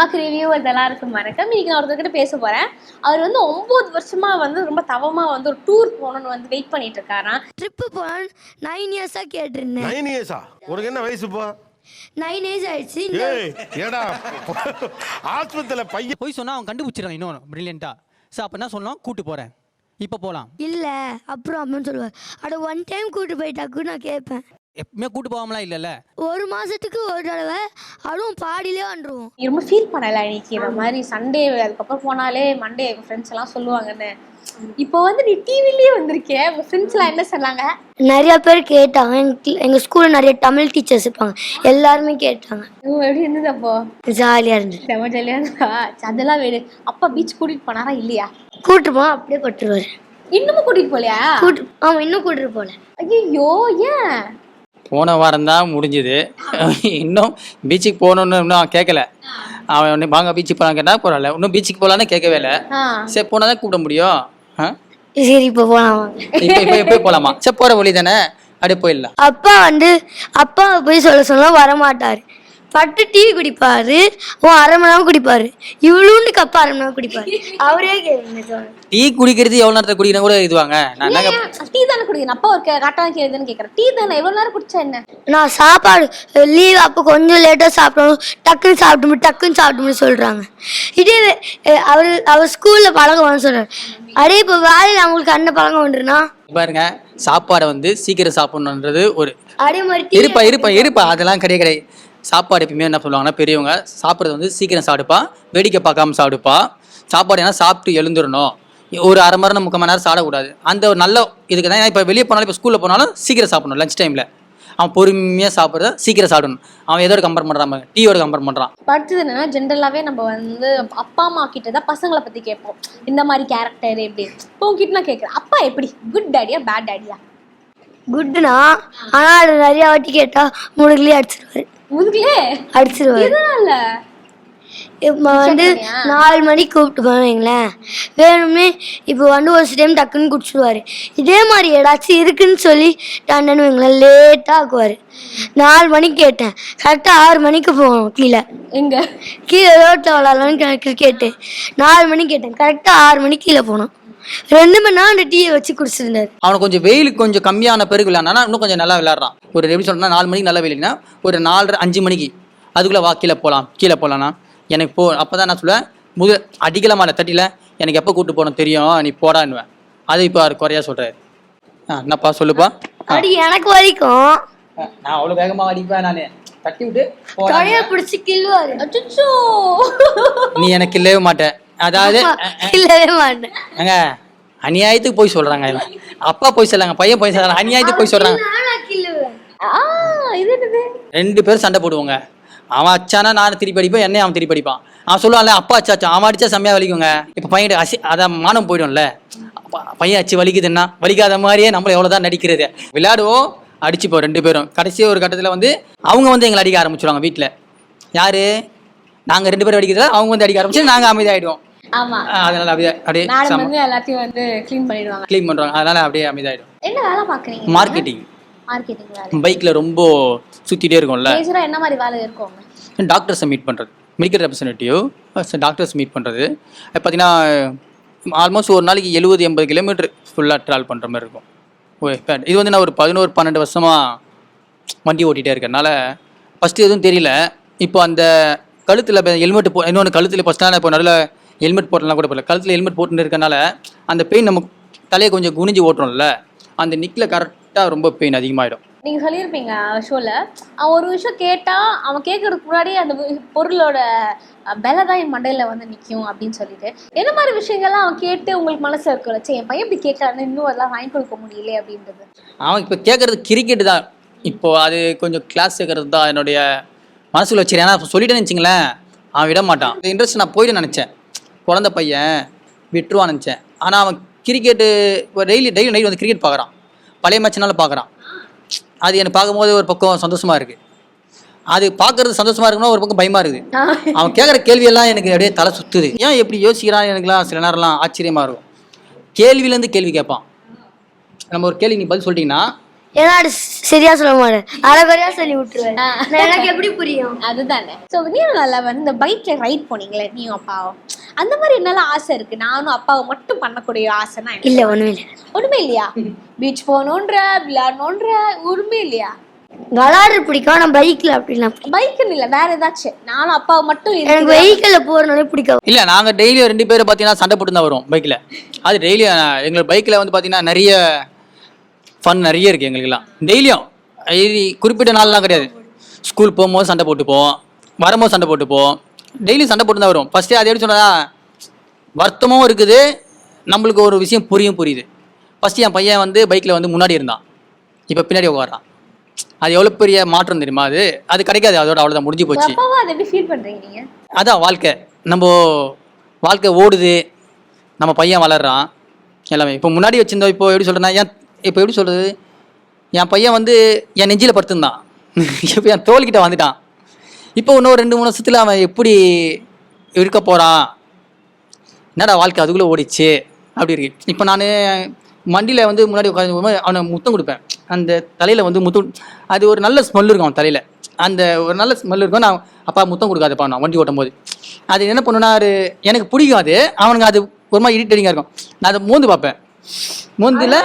அம்மாக்கு ரிவ்யூ இதெல்லாம் இருக்கு வணக்கம் இன்னைக்கு நான் ஒருத்தர்கிட்ட பேச போறேன். அவர் வந்து ஒன்பது வருஷமா வந்து ரொம்ப தவமா வந்து ஒரு டூர் போகணும்னு வந்து வெயிட் பண்ணிட்டு இருக்காராம். ட்ரிப்பு போகலான்னு நைன் இயர்ஸாக கேட்டிருந்தேன். நைன் இயர்ஸா உனக்கு என்ன வயசு இப்போ? நைன் ஏஜ் ஆயிடுச்சு. இந்த ஏய் ஏடா ஆஸ்பத்திரியில் பையன் போய் சொன்னா அவன் கண்டுபிடிச்சிடறான் இன்னொன்று ப்ரில்லியண்ட்டாக ஸோ அப்போ என்ன சொல்லலாம் கூட்டு போகிறேன் இப்போ போகலாம் இல்லை அப்புறம் அப்படின்னு சொல்லுவார். அட ஒன் டைம் கூட்டு போயிட்டாக்கு நான் கேட்பேன். எப்பவுமே கூட்டு போகாமலாம் இல்லைல்ல? ஒரு மாதத்துக்கு ஒரு தடவை அதுவும் பாடியிலே வந்துருவோம் நீ ரொம்ப ஃபீல் பண்ணல இன்னைக்கு இந்த மாதிரி சண்டே அதுக்கப்புறம் போனாலே மண்டே எங்க ஃப்ரெண்ட்ஸ் எல்லாம் சொல்லுவாங்கன்னு. இப்போ வந்து நீ டிவிலயே வந்திருக்கே உங்க ஃப்ரெண்ட்ஸ் எல்லாம் என்ன சொன்னாங்க? நிறைய பேர் கேட்டாங்க. எங்க ஸ்கூலில் நிறைய தமிழ் டீச்சர்ஸ் இருப்பாங்க. எல்லாருமே கேட்டாங்க. எப்படி இருந்தது அப்போ? ஜாலியாக இருந்தது. செம ஜாலியா இருந்தா அதெல்லாம் வேடு. அப்பா பீச் கூட்டிட்டு போனாரா இல்லையா? கூட்டு போனால் அப்படியே பட்டுருவார். இன்னமும் கூட்டிட்டு போலையா? கூட்டு ஆமாம் இன்னும் கூட்டிட்டு போகல ஐயோ ஏன்? போன வாரம் தான் முடிஞ்சுது. இன்னும் பீச்சுக்கு போகணுன்னு இன்னும் அவன் கேட்கல அவன் வாங்க பீச்சுக்கு போகலாம் கேட்டால் பரவாயில்ல இன்னும் பீச்சுக்கு போகலான்னு கேட்கவே இல்லை. சரி போனால் தான் கூப்பிட முடியும். சரி இப்போ போகலாம் இப்போ இப்போ இப்போ போகலாமா சரி போகிற வழி தானே. அப்படியே போயிடலாம். அப்பா வந்து அப்பா போய் சொல்ல சொன்னா வரமாட்டார். பட்டு டீ குடிப்பாரு. உன் அரை மணி நேரம் குடிப்பாரு. இவ்வளோண்டு கப்பா அரை மணி நேரம் குடிப்பாரு. அவரே டீ குடிக்கிறது எவ்வளோ நேரத்தில் குடிக்கிறேன் கூட இதுவாங்க. நான் டீ தானே குடிக்கணும் அப்பா ஒரு கரெக்டாக கேக்குதுன்னு கேட்குறேன். டீ தானே? எவ்வளவு நேரம் குடிச்சா என்ன? நான் சாப்பாடு லீவ் அப்போ கொஞ்சம் லேட்டாக சாப்பிடணும். டக்குன்னு சாப்பிட்டு டக்குன்னு சாப்பிட்டு சொல்கிறாங்க இதே அவர் அவர் ஸ்கூலில் பழக்கம் வேணும்னு சொல்கிறார் அடே இப்போ வேலையில் அவங்களுக்கு அண்ணன் பழக்கம் வந்துருனா பாருங்க சாப்பாடை வந்து சீக்கிரம் சாப்பிடணுன்றது ஒரு அதே மாதிரி இருப்பா இருப்பா இருப்பா. அதெல்லாம் கிடையாது கிடையாது. சாப்பாடு எப்பயுமே என்ன சொல்லுவாங்கன்னா பெரியவங்க சாப்பிட்றது வந்து சீக்கிரம் சாப்பிடுப்பா வேடிக்கை பார்க்காம சாப்பிடுப்பா. சாப்பாடு ஏன்னா சாப்பிட்டு எழுந்துடணும் ஒரு அரை மணி நேரம் முக்கால் மணி நேரம் சாப்பிடக்கூடாது. அந்த ஒரு நல்ல இதுக்கு தான் இப்போ வெளியே போனாலும் இப்போ ஸ்கூலில் போனாலும் சீக்கிரம் சாப்பிடணும் லஞ்ச் டைமில் அவன் பொறுமையாக சாப்பிட்றத சீக்கிரம் சாப்பிடணும். அவன் எதோட கம்பேர் பண்ணுறான் டீயோட கம்பேர் பண்ணுறான் அடுத்தது என்னன்னா ஜென்ரலாவே நம்ம வந்து அப்பா அம்மா கிட்ட தான் பசங்களை பத்தி கேட்போம். இந்த மாதிரி கேரக்டர் எப்படி? இப்போ உங்ககிட்ட நான் கேட்குறேன். அப்பா எப்படி? குட் டேடியா பேட் டேடியா குட்னா ஆனால் அது நிறையா வாட்டி கேட்டால் முடுகுலேயே அடிச்சிருவாரு. முதுகுலே அடிச்சிருவாரு. இப்போ வந்து நாலு மணிக்கு கூப்பிட்டு போவீங்களேன் வேணுமே இப்போ வந்து ஒரு டைம் டக்குன்னு குடிச்சிடுவாரு இதே மாதிரி ஏதாச்சும் இருக்குன்னு சொல்லி டாண்டன்னு வைங்களேன் லேட்டாக ஆக்குவார். நாலு மணிக்கு கேட்டேன். கரெக்டாக ஆறு மணிக்கு போகணும் கீழே. எங்க? கீழே ரோட்டில் விளாட்லான்னு கிரிக்கெட்டு நாலு மணிக்கு கேட்டேன். கரெக்டாக ஆறு மணிக்கு கீழே போனோம் ரெண்டு மணி நேரம் அந்த டீயை வச்சு குடிச்சிருந்தாரு. அவனுக்கு கொஞ்சம் வெயில் கொஞ்சம் கம்மியான பிறகு விளையாடுனா இன்னும் கொஞ்சம் நல்லா விளையாடுறான். ஒரு எப்படி சொல்லணும்னா நாலு மணிக்கு நல்லா வெயில்னா ஒரு நாலரை அஞ்சு மணிக்கு. அதுக்குள்ளே வா கீழே போகலாம் கீழே போகலான்னா எனக்கு போ அப்போ தான் நான் சொல்லுவேன் முது அடிக்கலாமான தட்டியில்? எனக்கு எப்போ கூட்டு போகணும் தெரியும் நீ போடான்னுவேன். அது இப்போ அவர் குறையா சொல்கிறாரு ஆ என்னப்பா சொல்லுப்பா. அப்படி எனக்கு வரைக்கும் ஆ, நான் அவ்வளோ வேகமாக அடிப்பேன் நான். தட்டி விட்டு பிடிச்சி அச்சோ நீ எனக்கு இல்லவே மாட்டேன் அதாவது கிள்ளவே மாட்டேன். அநியாயத்துக்கு போய் சொல்கிறாங்க இவன் அப்பா போய் சொல்றாங்க பையன் போய் சொல்கிறாங்க அநியாயத்துக்கு போய் என்னது? ரெண்டு பேரும் சண்டை போடுவோங்க. அவன் அச்சானா நான் திருப்பி அடிப்பேன் என்னையும் அவன் திருப்பி அடிப்பான். அவன் சொல்லுவான்ல அப்பா அச்சாச்சா அவன் அடிச்சா செம்மையா வலிக்குங்க. இப்போ பையன் அசி அதான் மானம் போயிடும்ல. பையன் அச்சு வலிக்குதுன்னா வலிக்காத மாதிரியே நம்மள எவ்வளோதான் நடிக்கிறது. விளையாடுவோம் அடிச்சுப்போம் ரெண்டு பேரும். கடைசி ஒரு கட்டத்தில் வந்து அவங்க வந்து எங்களை அடிக்க ஆரம்பிச்சிடுவாங்க வீட்டில் யாரு? நாங்கள் ரெண்டு பேரும் அடிக்கிறத அவங்க வந்து அடிக்க ஆரம்பிச்சு நாங்கள் ஆஹ் அதனால அப்படியே அப்படியே எல்லாத்தையும் வந்து க்ளீன் பண்ணிடுவாங்க. க்ளீன் பண்ணுறாங்க அதனால அப்படியே அமைதியாயிடும். என்ன வேலை பாக்குறீங்க மார்க்கெட்டிங் மார்க்கெட்டிங் வேலை. பைக்கில் ரொம்ப சுற்றிட்டே இருக்கும்ல. மேஜரா என்ன மாதிரி வேலை இருக்கும் டாக்டர்ஸை மீட் பண்ணுறது மெடிக்கல் ரெப்ரசன்டேட்டிவ் டாக்டர்ஸ் மீட் பண்ணுறது பார்த்தீங்கன்னா ஆல்மோஸ்ட் ஒரு நாளைக்கு எழுபது எண்பது கிலோமீட்டர் ஃபுல்லாக ட்ராவல் பண்ணுற மாதிரி இருக்கும். இது வந்து நான் ஒரு பதினோரு பன்னெண்டு வருஷமாக வண்டி ஓட்டிகிட்டே இருக்கறனால ஃபஸ்ட்டு எதுவும் தெரியல. இப்போ அந்த கழுத்தில் ஹெல்மெட் போ இன்னொன்று கழுத்தில் ஃபஸ்ட்டாக இப்போ நடுவில் ஹெல்மெட் போட்டலாம் கூட போடல. கழுத்தில் ஹெல்மெட் போட்டுன்னு இருக்கனால அந்த பெயின் நம்ம தலையை கொஞ்சம் குனிஞ்சு ஓட்டுறோம்ல அந்த நிக்கில் கரெக்டாக ரொம்ப பெயின் அதிகமாகிடும் நீங்க சொல்லியிருப்பீங்க ஷோல அவன் ஒரு விஷயம் கேட்டா அவன் கேட்கறதுக்கு முன்னாடி அந்த பொருளோட விலை தான் என் மண்டையில வந்து நிக்கும் அப்படின்னு சொல்லிட்டு. என்ன மாதிரி விஷயங்கள்லாம் அவன் கேட்டு உங்களுக்கு மனசு இருக்குல்ல சே என் பையன் இப்படி கேட்கறான்னு இன்னும் அதெல்லாம் வாங்கி கொடுக்க முடியல அப்படின்றது. அவன் இப்போ கேட்குறது கிரிக்கெட் தான். இப்போ அது கொஞ்சம் கிளாஸ் சேர்க்கறது தான் என்னுடைய மனசுல வச்சிருக்கேன் ஏன்னா சொல்லிட்டேன்னு வச்சிங்களேன் அவன் விட மாட்டான். இந்த இன்ட்ரெஸ்ட் நான் போயிட்டு நினச்சேன். குழந்த பையன் விட்டுருவான்னு நினச்சேன். ஆனால் அவன் கிரிக்கெட்டு இப்போ டெய்லி டெய்லி நைட் வந்து கிரிக்கெட் பார்க்குறான். பழைய மேட்ச்னால பார்க்குறான். அது எனக்கு பார்க்கும்போது ஒரு பக்கம் சந்தோஷமாக இருக்குது அது பார்க்கறது சந்தோஷமாக இருக்குன்னா ஒரு பக்கம் பயமாக இருக்குது. அவன் கேட்குற கேள்வியெல்லாம் எனக்கு அப்படியே தலை சுத்துது. ஏன் எப்படி யோசிக்கிறான் எனக்குலாம் சில நேரம்லாம் ஆச்சரியமாக இருக்கும். கேள்வியிலேருந்து கேள்வி கேட்பான். நம்ம ஒரு கேள்வி நீ பதில் சொல்லிட்டீங்கன்னா ஏன்னா சரியா சொல்ல மாட்டேன். சொல்லி விட்டுருவேன். நான் எனக்கு எப்படி புரியும்? அதுதானே. ஸோ நீயும் நல்லா வந்து இந்த பைக்ல ரைட் போனீங்களே நீயும் அப்பாவும். அந்த மாதிரி என்னால ஆசை இருக்கு. நானும் அப்பாவும் மட்டும் பண்ணக்கூடிய ஆசைனா? இல்ல ஒண்ணுமே இல்லை. ஒண்ணுமே இல்லையா? பீச் போகணுன்ற விளையாடணுன்ற ஒண்ணுமே இல்லையா? விளாடுறது பிடிக்கும். ஆனா பைக்ல அப்படிலாம். பைக்குன்னு இல்ல வேற ஏதாச்சும். நானும் அப்பாவை மட்டும் எனக்கு இருக்கு. வெஹிக்கிள்ல போறதுனாலே பிடிக்கும் இல்லை நாங்கள் டெய்லியும் ரெண்டு பேரும் பார்த்தீங்கன்னா சண்டை போட்டு தான் வரும் பைக்கில் அது டெய்லியும் எங்களுக்கு பைக்கில் வந்து பார்த்தீங்கன்னா நிறைய ஃபன் நிறைய இருக்குது எங்களுக்கெல்லாம். டெய்லியும் இது குறிப்பிட்ட நாள்லாம் கிடையாது. ஸ்கூல் போகும்போது சண்டை போட்டு போவோம் வரும்போது சண்டை போட்டு டெய்லியும் சண்டை போட்டு தான் வரும் ஃபஸ்ட்டு அது எப்படி சொன்னதா? வருத்தமும் இருக்குது. நம்மளுக்கு ஒரு விஷயம் புரியும் புரியுது. ஃபஸ்ட்டு என் பையன் வந்து பைக்கில் வந்து முன்னாடி இருந்தான். இப்போ பின்னாடி உட்காரான் அது எவ்வளோ பெரிய மாற்றம் தெரியுமா அது? அது கிடைக்காது. அதோட அவ்வளோதான் முடிஞ்சு போச்சு. அதான் வாழ்க்கை. நம்ம வாழ்க்கை ஓடுது. நம்ம பையன் வளர்றான். எல்லாமே. இப்போ முன்னாடி வச்சிருந்தோம் இப்போ எப்படி சொல்கிறேன்னா ஏன் இப்போ எப்படி சொல்கிறது என் பையன் வந்து என் நெஞ்சில் படுத்திருந்தான். இப்போ என் தோல்கிட்ட வந்துட்டான். இப்போ இன்னும் ரெண்டு மூணு வருஷத்தில் அவன் எப்படி இருக்க போகிறான் என்னடா வாழ்க்கை அதுக்குள்ளே ஓடிச்சு? அப்படி இருக்கு. இப்போ நான் மண்டியில் வந்து முன்னாடி உட்காந்து போகும்போது அவனை முத்தம் கொடுப்பேன். அந்த தலையில் வந்து முத்தம் அது ஒரு நல்ல ஸ்மெல் இருக்கும் அவன் தலையில். அந்த ஒரு நல்ல ஸ்மெல் இருக்கும். நான் அப்பா முத்தம் கொடுக்காதப்பா நான் வண்டி ஓட்டும் போது அது என்ன பண்ணுன்னா அது எனக்கு பிடிக்கும் அது. அவனுக்கு அது ஒரு மாதிரி இரிட்டேட்டிங்காக இருக்கும். நான் அதை மோந்து பார்ப்பேன். மோந்தில்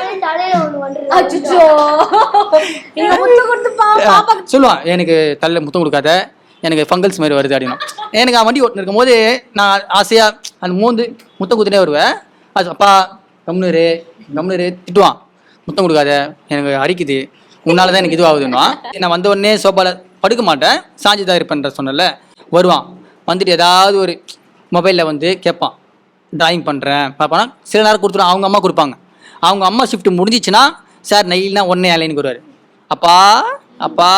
சொல்லுவான் எனக்கு தலையில் முத்தம் கொடுக்காத. எனக்கு ஃபங்கல்ஸ் மாதிரி வருது அப்படின்னா. எனக்கு அவன் வண்டி ஓட்டுன்னு இருக்கும்போது நான் ஆசையாக அந்த மூந்து முத்தம் கொடுத்துட்டே வருவேன். அது அப்பா கம்னரு கம்னரு திட்டுவான். முத்தம் கொடுக்காத எனக்கு அரிக்குது. உன்னால தான் எனக்கு இதுவாகுதுன்னா. நான் வந்த உடனே சோபால படுக்க மாட்டேன். சாஞ்சி தான் இருப்பேன்ற சொன்னல வருவான். வந்துட்டு ஏதாவது ஒரு மொபைலில் வந்து கேட்பான். டிராயிங் பண்ணுறேன் பார்ப்பானா சில நேரம் கொடுத்துருவோம் அவங்க அம்மா கொடுப்பாங்க. அவங்க அம்மா ஷிஃப்ட் முடிஞ்சிச்சுன்னா சார் நெய்ல்னா ஒன்னே அலைன்னு கொடுவார் அப்பா அப்பா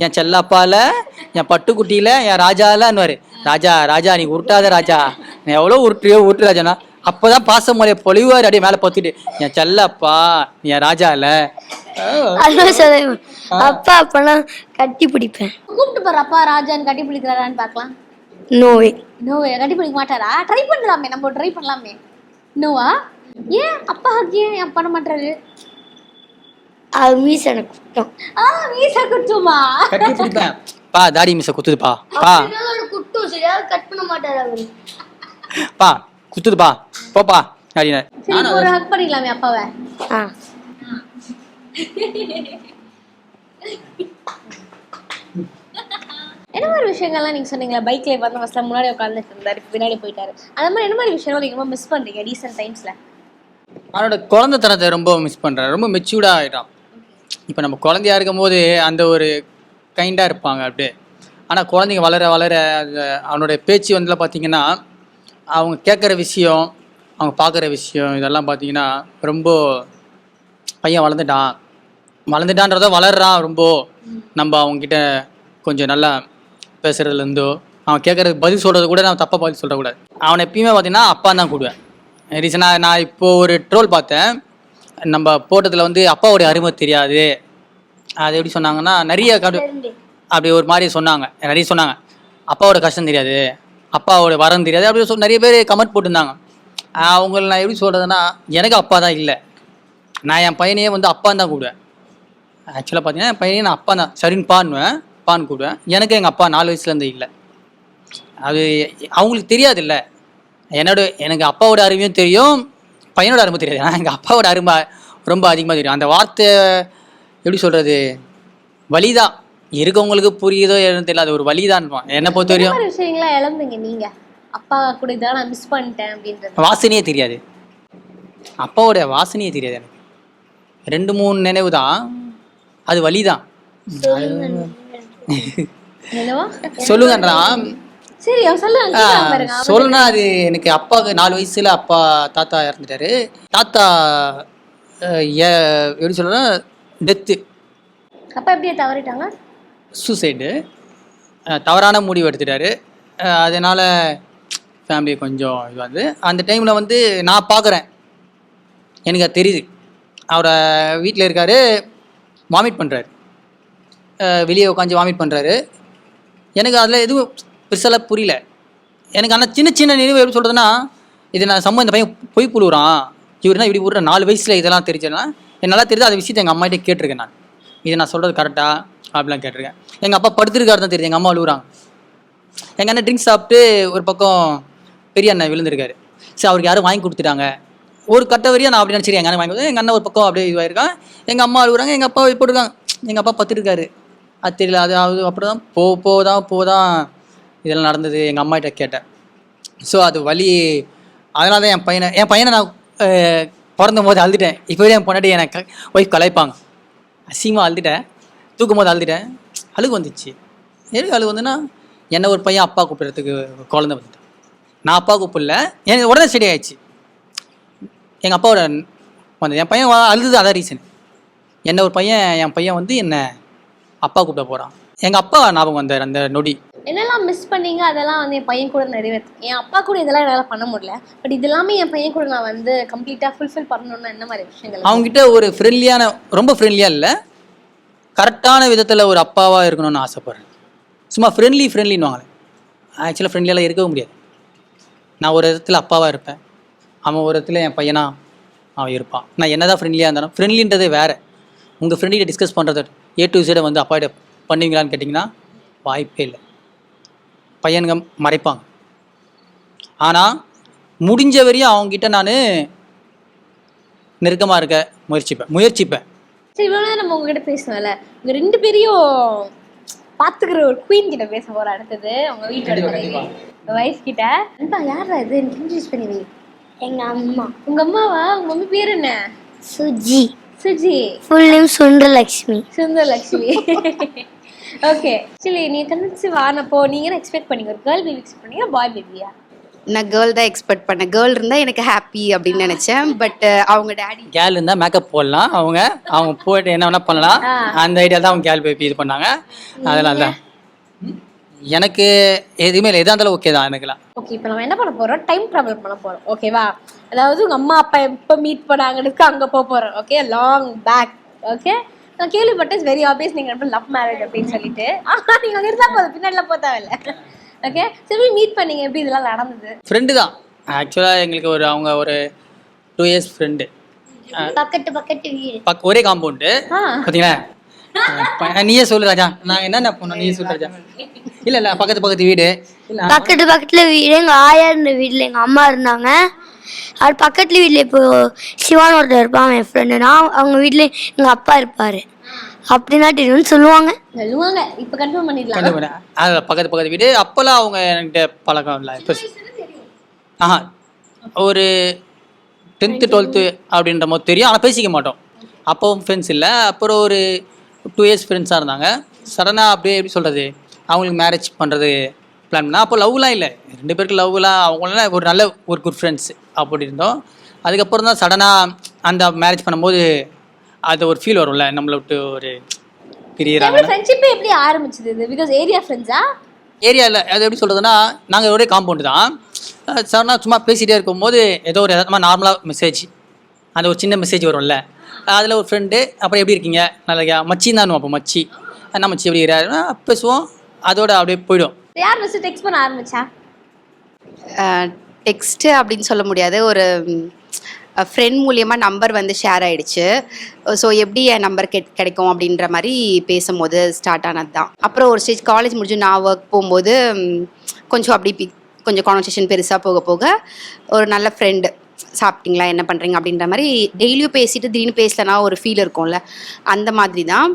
என் செல்ல அப்பால என் பட்டுக்குட்டியில என் ராஜாலன்னுவாரு ராஜா ராஜா நீ உருட்டாத ராஜா. நீ எவ்வளோ உருட்டுறியோ உருட்டு ராஜானா அப்போதான் பாசமலையை பொழிவார் அப்படியே மேலே பார்த்துட்டு என் செல்ல அப்பா நீ என் ராஜால. அப்பா அப்பனா கட்டி பிடிப்பேன். கூப்பிட்டு பாரு அப்பா ராஜான்னு கட்டி பிடிக்கிறாரான்னு பார்க்கலாம். நோவே நோவே கட்டி பிடிக்க மாட்டாரா? ட்ரை பண்ணலாமே நம்ம ட்ரை பண்ணலாமே. நோவா ஏன் அப்பா ஹக் ஏன் பண்ண மாட்டாரு அது மீஸ் எனக்கு குத்தம். ஆ வீசா குத்துமா? கட்டி பிடிப்பேன் பா தாடி மிஸ்ஸை குத்துதுப்பா பா. குட்டும் சரியா கட் பண்ண மாட்டாரு அவரு. பா குத்துதுப்பா போப்பா அப்படின்னு சரி ஒரு ஹக் பண்ணிக்கலாமே அப்பாவை. ஆ. என்ன மாதிரி விஷயங்கள்லாம் நீங்க சொன்னீங்களா? பைக்ல வந்து ஃபர்ஸ்ட்ல முன்னாடி உட்காந்துட்டு இருந்தாரு பின்னாடி போயிட்டாரு. அந்த மாதிரி என்ன மாதிரி விஷயம் நீங்க ரொம்ப மிஸ் பண்றீங்க ரீசெண்ட் டைம்ஸ்ல அவனோட குழந்தைத்தனத்தை ரொம்ப மிஸ் பண்ணுறான் ரொம்ப மெச்சூர்டாக ஆகிட்டான் இப்போ நம்ம குழந்தையா இருக்கும் போது அந்த ஒரு கைண்டாக இருப்பாங்க அப்படியே. ஆனால் குழந்தைங்க வளர வளர அந்த அவனுடைய பேச்சு வந்துல பார்த்தீங்கன்னா அவங்க கேட்குற விஷயம் அவங்க பார்க்குற விஷயம் இதெல்லாம் பார்த்தீங்கன்னா ரொம்ப பையன் வளர்ந்துட்டான். வளர்ந்துட்டான்றதோ வளர்றான் ரொம்ப. நம்ம அவங்கக்கிட்ட கொஞ்சம் நல்லா பேசுகிறதுலேருந்தோ அவன் கேட்குறது பதில் சொல்கிறது கூட நான் தப்பாக பதில் சொல்லக்கூடாது அவனை எப்பயுமே பார்த்தீங்கன்னா அப்பா தான் கூடுவேன். ரீசனாக நான் இப்போ ஒரு ட்ரோல் பார்த்தேன். நம்ம போட்டத்தில் வந்து அப்பாவுடைய அருமை தெரியாது. அது எப்படி சொன்னாங்கன்னா நிறைய கடு அப்படி ஒரு மாதிரி சொன்னாங்க. நிறைய சொன்னாங்க. அப்பாவோட கஷ்டம் தெரியாது. அப்பாவோட வரம் தெரியாது. அப்படி சொல் நிறைய பேர் கமெண்ட் போட்டிருந்தாங்க. அவங்கள நான் எப்படி சொல்கிறதுன்னா எனக்கு அப்பா தான் இல்லை. நான் என் பையனையே வந்து அப்பான்னு தான் கூப்பிடுவேன். ஆக்சுவலாக பார்த்தீங்கன்னா என் பையனையே நான் அப்பா தான். சரின்னு பான்னுவேன். பான்னு கூப்பிடுவேன். எனக்கு எங்கள் அப்பா நாலு வயசுலேருந்து இல்லை. அது அவங்களுக்கு தெரியாது இல்லை என்னோட எனக்கு அப்பாவோட அருமையும் தெரியும். பையனோட அருமை தெரியாது. ஆனால் எங்கள் அப்பாவோட அருமை ரொம்ப அதிகமாக தெரியும். அந்த வார்த்தை எப்படி சொல்கிறது வலிதான். இருக்கவங்களுக்கு புரியுதோ என்னன்னு தெரியல. அது ஒரு வலிதான். என்னை பொறுத்த வரையும் மாதிரி விஷயங்கள்லாம் இழந்தீங்க நீங்க. அப்பா கூட இதெல்லாம் நான் மிஸ் பண்ணிட்டேன் அப்படின்றது. வாசனையே தெரியாது. அப்பாவோட வாசனையே தெரியாது எனக்கு. ரெண்டு மூணு நினைவு தான். அது வலிதான். என்னவா? சொல்லணும்னா அது எனக்கு அப்பாவுக்கு நாலு வயசுல அப்பா தாத்தா இறந்துட்டாரு. தாத்தா எப்படி சொல்றேன்னா டெத்து அப்பா எப்படியே தவறிட்டாங்க? சூசைடு தவறான முடிவு எடுத்துட்டாரு. அதனால ஃபேமிலி கொஞ்சம் இது வந்து அந்த டைமில் வந்து நான் பார்க்குறேன் எனக்கு அது தெரியுது. அவரை வீட்டில் இருக்காரு வாமிட் பண்ணுறாரு வெளியே உட்காந்து வாமிட் பண்ணுறாரு எனக்கு அதில் எதுவும் பெருசால புரியல. எனக்கு ஆனால் சின்ன சின்ன நினைவு எப்படி சொல்கிறதுனா இது நான் சம்பவம் இந்த பையன் பொய் புழுறான் இவருனா இப்படி விடுற நாலு வயசில் இதெல்லாம் தெரிஞ்சதுன்னா என்னால் தெரிஞ்சு அந்த விஷயத்தை எங்கள் அம்மாகிட்டே கேட்டிருக்கேன் நான். இதை நான் சொல்கிறது கரெக்டா அப்படிலாம் கேட்டிருக்கேன். எங்கள் அப்பா படுத்திருக்காரு தான் தெரியுது எங்கள் அம்மா அழுகுறாங்க எங்கள் அண்ணன் ட்ரிங்க்ஸ் சாப்பிட்டு ஒரு பக்கம் பெரிய அண்ணன் விழுந்திருக்காரு. சரி அவருக்கு யாரும் வாங்கி கொடுத்துட்டாங்க. ஒரு கட்ட வரையும் நான் அப்படி நினச்சிருக்கேன் எங்கள் அண்ணன் வாங்கி எங்கள் அண்ணன் ஒரு பக்கம் அப்படியே இதுவாயிருக்கான். எங்கள் அம்மா அழுகுறாங்க எங்கள் அப்பா போட்டுருக்காங்க. எங்கள் அப்பா பத்துருக்காரு அது தெரியல அது அது அப்புறம் தான் போ போதான் போதான். இதெல்லாம் நடந்தது எங்கள் அம்மாகிட்ட கேட்டேன். ஸோ அது வலி அதனால தான் என் பையனை என் பையனை நான் பிறந்தும் போது அழுதுட்டேன். இப்போ என் பொண்டாட்டி எனக்கு ஒய்ஃப் கலைப்பாங்க அசிங்கமாக அழுதுட்டேன். தூக்கும் போது அழுதுட்டேன். அழுகு வந்துச்சு. எதுக்கு அழுகு வந்துன்னா என்ன ஒரு பையன் அப்பா கூப்பிடுறதுக்கு குழந்தை வந்துட்டேன் நான் அப்பா கூப்பிடல. எனக்கு உடனே செடி ஆயிடுச்சு. எங்கள் அப்பாவோட வந்து என் பையன் அழுது அதான் ரீசன் என்ன ஒரு பையன் என் பையன் வந்து என்னை அப்பா கூப்பிட போகிறான் எங்கள் அப்பா ஞாபகம் வந்தார் அந்த நொடி. என்னெல்லாம் மிஸ் பண்ணீங்க? அதெல்லாம் வந்து என் பையன் கூட நிறைவேற்று என் அப்பா கூட இதெல்லாம் என்னால் பண்ண முடியல. பட் இதெல்லாமே என் பையன் கூட நான் வந்து கம்ப்ளீட்டாக ஃபுல்ஃபில் பண்ணணும்னா என்ன மாதிரி விஷயங்கள்? அவங்ககிட்ட ஒரு ஃப்ரெண்ட்லியான ரொம்ப ஃப்ரெண்ட்லியாக இல்லை. கரெக்டான விதத்தில் ஒரு அப்பாவாக இருக்கணும்னு ஆசைப்பட்றேன். சும்மா ஃப்ரெண்ட்லி ஃப்ரெண்ட்லின்னு ஆக்சுவலாக ஃப்ரெண்ட்லியெல்லாம் இருக்கவும் முடியாது. நான் ஒரு விதத்தில் அப்பாவாக இருப்பேன். அவன் ஒரு இடத்துல என் பையனா அவன் இருப்பான். நான் என்னதான் ஃப்ரெண்ட்லியாக இருந்தாலும் ஃப்ரெண்ட்லின்றதே வேறு. உங்கள் ஃப்ரெண்ட்கிட்ட டிஸ்கஸ் பண்ணுறது ஏ டு சைடை வந்து அப்பாட்ட பண்ணுவீங்களான்னு கேட்டிங்கன்னா வாய்ப்பே இல்லை. பையனுங்க மறைப்பாங்க. ஆனால் முடிஞ்ச வரையும் அவங்ககிட்ட நான் நெருக்கமாக இருக்க முயற்சிப்பேன் முயற்சிப்பேன். சரி இவ்வளோ நேரம் நம்ம உங்ககிட்ட பேசணும்ல உங்க ரெண்டு பேரையும் பாத்துக்கிற ஒரு குயின் கிட்ட பேச போற அடுத்தது. உங்க வீட்டோட வைஃப் கிட்ட. அன்பா யாரா இது? எனக்கு இன்ட்ரடியூஸ் பண்ணி வை எங்க அம்மா. உங்க அம்மாவா? உங்க மம்மி பேர் என்ன? Suji. Suji. Full name Sundaralakshmi Sundaralakshmi. Okay சரி நீ கண்டிச்சு வானப்போ நீங்க என்ன எக்ஸ்பெக்ட் பண்ணீங்க? ஒரு கேர்ள் பேபி எக்ஸ்பெக்ட் பண்ணீங்க பாய் பேபியா நான் கேர்ள் தான் எக்ஸ்பெக்ட் பண்ணேன். கேர்ள் இருந்தால் எனக்கு ஹாப்பி அப்படின்னு நினச்சேன். பட் அவங்க டேடி கேர்ள் இருந்தால் மேக்கப் போடலாம். அவங்க அவங்க போயிட்டு என்ன வேணால் பண்ணலாம். அந்த ஐடியா தான் அவங்க கேர்ள் பேபி இது பண்ணாங்க. அதனால தான். எனக்கு எதுவுமே இல்லை. எதாக இருந்தாலும் ஓகே தான் எனக்குலாம் ஓகே இப்போ நம்ம என்ன பண்ண போறோம்? டைம் ட்ராவல் பண்ண போறோம். ஓகேவா அதாவது உங்க அம்மா அப்பா எப்போ மீட் பண்ணாங்கன்னு அங்க போக போறோம். ஓகே லாங் பேக் ஓகே நான் கேள்விப்பட்டேன் வெரி ஆப்வியஸ் நீங்க ரெண்டு லவ் மேரேஜ் அப்படின்னு சொல்லிட்டு. ஆனா நீங்க அங்க இருந்தா போதும் பின்னாடிலாம் போக தேவையில்ல. ஓகே சரி மீட் பண்ணீங்க எப்படி இதெல்லாம் நடந்தது? ஃப்ரெண்டு தான். ஆக்சுவலாக எங்களுக்கு ஒரு அவங்க ஒரு டூ இயர்ஸ் ஃப்ரெண்டு பக்கத்து பக்கத்து வீடு. பக் ஒரே காம்பவுண்டு பார்த்தீங்களா நீயே சொல்லு ராஜா. நான் என்னென்ன பண்ணோம் நீயே சொல்லு ராஜா. இல்லை இல்லை பக்கத்து பக்கத்து வீடு. இல்லை பக்கத்து பக்கத்துல வீடு எங்க ஆயா இருந்த வீட்டுல எங்க அம்மா இருந்தாங்க. அது பக்கத்துல வீட்டுல இப்போ சிவான் ஒருத்தர் இருப்பான் என் ஃப்ரெண்டு நான் அவங்க வீட்டுல எங்க அப்பா இருப்பாரு. அப்படின்னா தெரியும்னு சொல்லுவாங்க. சொல்லுவாங்க. இப்போ கன்ஃபார்ம் பண்ணிடலாம். பக்கத்து பக்கத்து வீடு. அப்போல்லாம் அவங்க என்கிட்ட பழக்கம் இல்லை. இப்போ ஆஹா ஒரு டென்த்து டுவெல்த்து அப்படின்ற போது தெரியும். ஆனால் பேசிக்க மாட்டோம். அப்போவும் ஃப்ரெண்ட்ஸ் இல்லை. அப்புறம் ஒரு டூ இயர்ஸ் ஃப்ரெண்ட்ஸாக இருந்தாங்க. சடனாக அப்படியே எப்படி சொல்கிறது அவங்களுக்கு மேரேஜ் பண்ணுறது பிளான் பண்ணால் அப்போ லவ்லாம் இல்லை. ரெண்டு பேருக்கு லவ்லாம் அவங்களாம் ஒரு நல்ல ஒரு குட் ஃப்ரெண்ட்ஸ் அப்படி இருந்தோம். அதுக்கப்புறம் தான் சடனாக அந்த மேரேஜ் பண்ணும்போது அது ஒரு ஃபீல் வரும்ல நம்மளை விட்டு ஒரு பிரியறாங்க ஃப்ரெண்ட்ஷிப்பே எப்படி ஆரம்பிச்சது இது? பிகாஸ் ஏரியா ஃப்ரெண்ட்ஸா ஏரியாவில் அது எப்படி சொல்கிறதுனா நாங்கள் ஒரே காம்பவுண்டு தான். சடனாக சும்மா பேசிகிட்டே இருக்கும்போது ஏதோ ஒரு எதார்த்தமாக நார்மலாக மெசேஜ் அந்த ஒரு சின்ன மெசேஜ் வரும்ல. அதில் ஒரு ஃப்ரெண்டு அப்புறம் எப்படி இருக்கீங்க? நல்லா மச்சின்னு தான் அப்போ மச்சி. என்ன மச்சி எப்படி இருக்கிறாரு? பேசுவோம். அதோட அப்படியே போயிடும். யார் ஃபர்ஸ்ட் டெக்ஸ்ட் பண்ண ஆரம்பிச்சா? டெக்ஸ்ட்டு அப்படின்னு சொல்ல முடியாது. ஒரு ஃப்ரெண்ட் மூலியமாக நம்பர் வந்து ஷேர் ஆகிடுச்சு ஸோ எப்படி என் நம்பர் கெ கிடைக்கும் அப்படின்ற மாதிரி பேசும்போது ஸ்டார்ட் ஆனது தான் அப்புறம் ஒரு ஸ்டேஜ் காலேஜ் முடிஞ்சு நான் ஒர்க் போகும்போது கொஞ்சம் அப்படி பி- கொஞ்சம் கான்வர்சேஷன் பெருசாக போக போக ஒரு நல்ல ஃப்ரெண்டு சாப்பிட்டீங்களா? என்ன பண்ணுறீங்க அப்படின்ற மாதிரி டெய்லியும் பேசிட்டு திடீர்னு பேசலைன்னா ஒரு ஃபீல் இருக்கும்ல. அந்த மாதிரி தான்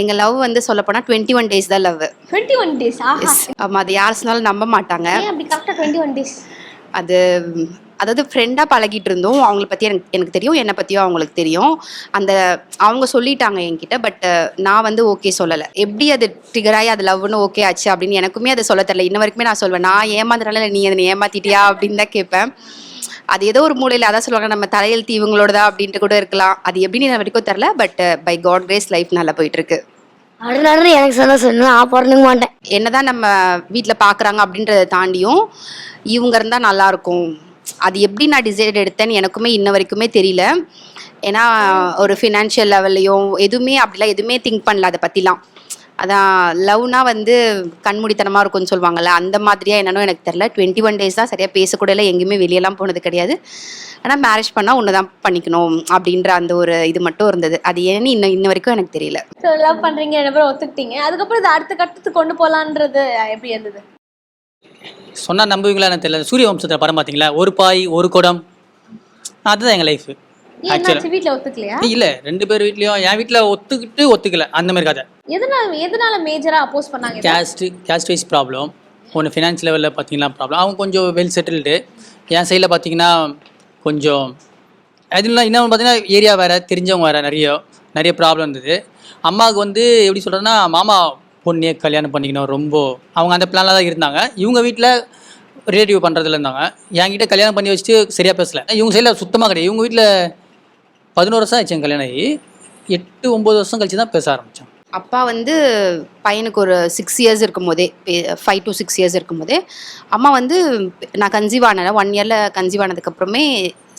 எங்கள் லவ் வந்து சொல்லப்போனால் டுவெண்ட்டி ஒன் டேஸ் தான் லவ் டுவெண்ட்டி ஒன் டேஸ் ஆமாம் அது யார் சொன்னாலும் நம்ப மாட்டாங்க. அது அதாவது ஃப்ரெண்டாக பழகிட்டு இருந்தோம். அவங்கள பற்றி எனக்கு எனக்கு தெரியும். என்னை பற்றியும் அவங்களுக்கு தெரியும். அந்த அவங்க சொல்லிட்டாங்க என்கிட்ட பட் நான் வந்து ஓகே சொல்லலை. எப்படி அது ட்ரிகராகி அது லவ்னு ஓகே ஆச்சு அப்படின்னு எனக்குமே அதை சொல்ல தெரியல. இன்ன வரைக்குமே நான் சொல்வேன். நான் ஏமாந்துறால இல்லை நீ அதை ஏமாத்திட்டியா அப்படின்னு தான் கேட்பேன். அது ஏதோ ஒரு மூலையில் அதான் சொல்லுவாங்க நம்ம தலையெழுத்து இவங்களோட தான் அப்படின்ட்டு கூட இருக்கலாம். அது எப்படின்னு எனக்கு வரைக்கும் தெரில but by God grace life நல்லா போயிட்டு இருக்கு நடு எனக்கு சொன்னா நான் பிறந்துக்க மாட்டேன். என்னதான் நம்ம வீட்டில் பார்க்குறாங்க அப்படின்றத தாண்டியும் இவங்க இருந்தால் நல்லாயிருக்கும் அது எப்படி நான் டிசைட் எடுத்தேன்னு எனக்குமே இன்ன வரைக்குமே தெரியல. ஏன்னா ஒரு ஃபினான்ஷியல் லெவல்லையும் எதுவுமே அப்படிலாம் எதுவுமே திங்க் பண்ணல அதை பற்றிலாம் அதான் லவ்னா வந்து கண்மூடித்தனமாக இருக்கும்னு சொல்லுவாங்கல்ல அந்த மாதிரியா என்னன்னு எனக்கு தெரில டுவெண்ட்டி ஒன் டேஸ் தான் சரியாக பேசக்கூட இல்லை எங்கேயுமே வெளியெல்லாம் போனது கிடையாது. ஆனால் மேரேஜ் பண்ணால் ஒன்று தான் பண்ணிக்கணும் அப்படின்ற அந்த ஒரு இது மட்டும் இருந்தது. அது ஏன்னு இன்னும் இன்ன வரைக்கும் எனக்கு தெரியல. ஸோ லவ் பண்றீங்க ரெண்டு பேரும் ஒத்துக்கிட்டீங்க. அதுக்கப்புறம் இது அடுத்த கட்டத்துக்கு கொண்டு போலான்றது எப்படி இருந்தது? சொன்னால் நம்புவீங்களா எனக்கு தெரியல. சூரிய வம்சத்தில் படம் பார்த்தீங்களா? ஒரு பாய் ஒரு குடம். அதுதான் எங்கள் லைஃப் என்னாச்சு? வீட்ல ஒத்துக்கலையா? இல்லை ரெண்டு பேர் வீட்லேயும் என் வீட்டில் ஒத்துக்கிட்டு ஒத்துக்கல. அந்த மாதிரி கதை. எதனால எதனால மேஜரா அப்போஸ் பண்ணாங்க இதை? கேஸ்ட் கேஸ்ட் வைஸ் ப்ராப்ளம் ஒன்று ஃபினான்ஸ் லெவலில் பார்த்தீங்கன்னா ப்ராப்ளம் அவங்க கொஞ்சம் வெல் செட்டில்டு என் சைடில் பார்த்தீங்கன்னா கொஞ்சம் அதுலாம் இன்னொன்று பார்த்தீங்கன்னா ஏரியா வேறு தெரிஞ்சவங்க வேறு நிறைய நிறைய ப்ராப்ளம் இருந்தது. அம்மாவுக்கு வந்து எப்படி சொல்கிறேன்னா மாமா பொண்ணே கல்யாணம் பண்ணிக்கணும் ரொம்ப அவங்க அந்த பிளானில் தான் இருந்தாங்க. இவங்க வீட்டில் ரிலேட்டிவ் பண்ணுறதுல இருந்தாங்க. என்கிட்ட கல்யாணம் பண்ணி வச்சுட்டு சரியாக பேசல. இவங்க சைடில் சுத்தமாக கிடையாது. இவங்க வீட்டில் பதினோரு வருஷம் ஆச்சு என் கல்யாணம் ஆகி. எட்டு ஒம்பது வருஷம் கழிச்சு தான் பேச ஆரம்பித்தோம் அப்பா வந்து பையனுக்கு ஒரு சிக்ஸ் இயர்ஸ் இருக்கும்போதே ஃபைவ் டு சிக்ஸ் இயர்ஸ் இருக்கும்போதே அம்மா வந்து நான் கன்சீவ் ஆனேன். ஒன் இயரில் கன்சீவ் ஆனதுக்கப்புறமே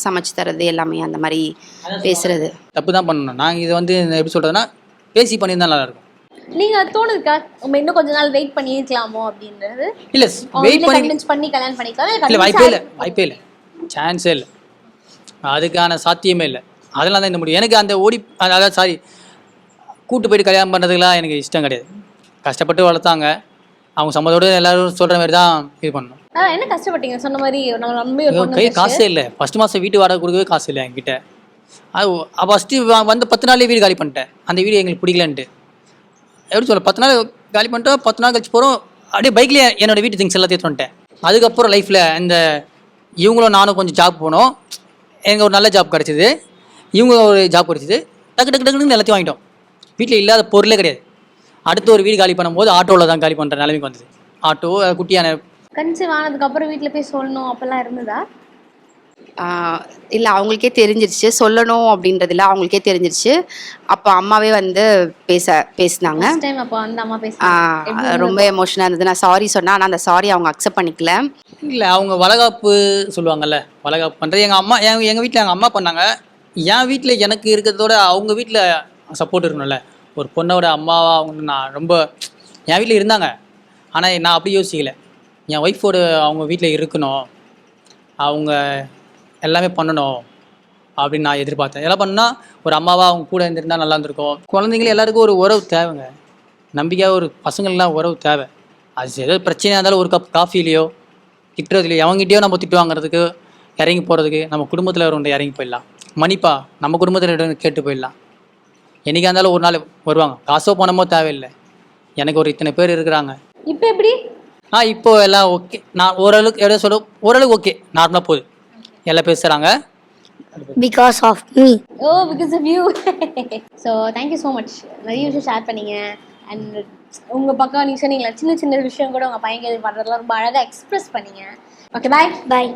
சமைச்சு தரது எல்லாமே அந்த மாதிரி பேசுறது. தப்பு தான் பண்ணணும். நாங்கள் இதை வந்து எப்படி சொல்கிறதுனா பேசி பண்ணியிருந்தா நல்லாயிருக்கும். நீங்க தோணுதுக்கா? நம்ம இன்னும் கொஞ்ச நாள் வெயிட் பண்ணி இருக்கலாமோ அப்படின்றது? இல்லை வெயிட் பண்ணி கன்வின்ஸ் பண்ணி கல்யாணம் பண்ணிக்கலாம். இல்ல வாய்ப்பே இல்லை வாய்ப்பே இல்லை. சான்ஸே இல்லை. அதுக்கான சாத்தியமே இல்லை. அதெல்லாம் தான் இந்த முடியும். எனக்கு அந்த ஓடி அத- அதாவது சாரி கூட்டு போயிட்டு கல்யாணம் பண்ணுறதுக்குலாம் எனக்கு இஷ்டம் கிடையாது. கஷ்டப்பட்டு வளர்த்தாங்க. அவங்க சம்மதோடு எல்லாரும் சொல்கிற மாதிரி தான் இது பண்ணணும். என்ன கஷ்டப்பட்டீங்க? சொன்ன மாதிரி நம்பி பொண்ணு கை. காசே இல்லை. ஃபஸ்ட் மாதம் வீட்டு வாடகை கொடுக்கவே காசு இல்லை என்கிட்ட. அது ஃபஸ்ட்டு வந்து பத்து நாள்லேயே வீடு காலி பண்ணிட்டேன். அந்த வீடு எங்களுக்கு பிடிக்கலன்ட்டு. எப்படி சொல்ல பத்து நாள் காலி பண்ணிட்டோம். பத்து நாள் கழிச்சு போகிறோம் அப்படியே பைக்லேயே என்னோட வீட்டு திங்ஸ் எல்லாத்தையும் வந்துட்டேன். அதுக்கப்புறம் லைஃப்பில் இந்த இவங்களும் நானும் கொஞ்சம் ஜாப் போனோம். எனக்கு ஒரு நல்ல ஜாப் கிடச்சிது. இவங்க ஒரு ஜாப் கிடச்சிது. டக்கு டக்கு டக்குன்னு எல்லாத்தையும் வாங்கிட்டோம். வீட்டில் இல்லாத பொருளே கிடையாது. அடுத்து ஒரு வீடு காலி பண்ணும்போது ஆட்டோவில் தான் காலி பண்ணுற நிலைமைக்கு வந்தது. ஆட்டோ குட்டியான கன்சீவ் ஆனதுக்கு அப்புறம் வீட்ல போய் சொல்லணும் அப்பெல்லாம் இருந்ததா? இல்லை அவங்களுக்கே தெரிஞ்சிருச்சு. சொல்லணும் அப்படின்றதுல அவங்களுக்கே தெரிஞ்சிருச்சு. அப்போ அம்மாவே வந்து பேச பேசினாங்க. ரொம்ப எமோஷனாக இருந்தது. நான் சாரி சொன்னேன் ஆனால் அந்த சாரி அவங்க அக்செப்ட் பண்ணிக்கல. இல்லை அவங்க வளகாப்பு சொல்லுவாங்கல்ல. வளகாப்பு பண்ணுறது எங்கள் அம்மா என் எங்கள் வீட்டில் எங்கள் அம்மா பண்ணாங்க. என் வீட்டில் எனக்கு இருக்கிறதோட அவங்க வீட்டில் சப்போர்ட் இருக்கணும்ல. ஒரு பொண்ணோட அம்மாவா அவங்க நான் ரொம்ப என் வீட்டில் இருந்தாங்க. ஆனால் நான் அப்படி யோசிக்கல. என் ஒய்ஃபோட அவங்க வீட்டில் இருக்கணும். அவங்க எல்லாமே பண்ணணும் அப்படின்னு நான் எதிர்பார்த்தேன். எல்லாம் பண்ணால் ஒரு அம்மாவாக அவங்க கூட இருந்திருந்தால் நல்லா இருந்திருக்கும். குழந்தைங்களே எல்லாருக்கும் ஒரு உறவு தேவைங்க. நம்பிக்கையாக ஒரு பசங்கள்லாம் உறவு தேவை. அது ஏதோ பிரச்சனையாக இருந்தாலும் ஒரு கப் காஃபிலையோ திட்டுறதுலையோ எவங்கிட்டயோ நம்ம திட்டு வாங்குறதுக்கு இறங்கி போகிறதுக்கு நம்ம குடும்பத்தில் ஒரு இறங்கி போயிடலாம். மணிப்பா நம்ம குடும்பத்தில் கேட்டு போயிடலாம். என்னைக்கா இருந்தாலும் ஒரு நாள் வருவாங்க. காசோ பணமோ தேவையில்லை. எனக்கு ஒரு இத்தனை பேர் இருக்கிறாங்க. இப்போ எப்படி? ஆ இப்போ எல்லாம் ஓகே. நான் ஓரளவுக்கு எவ்வளோ சொல்ல ஓரளவுக்கு ஓகே. நார்மலாக போகுது. எல்லாம் பேசுகிறாங்க because of me oh because of you so thank you so much நிறைய விஷயம் ஷேர் பண்ணீங்க. அண்ட் உங்கள் பக்கம் நீங்கள் சொன்னீங்களா சின்ன சின்ன விஷயம் கூட உங்கள் பையன் பண்ணுறதுலாம் ரொம்ப அழகாக எக்ஸ்பிரஸ் பண்ணீங்க. ஓகே பாய் பாய்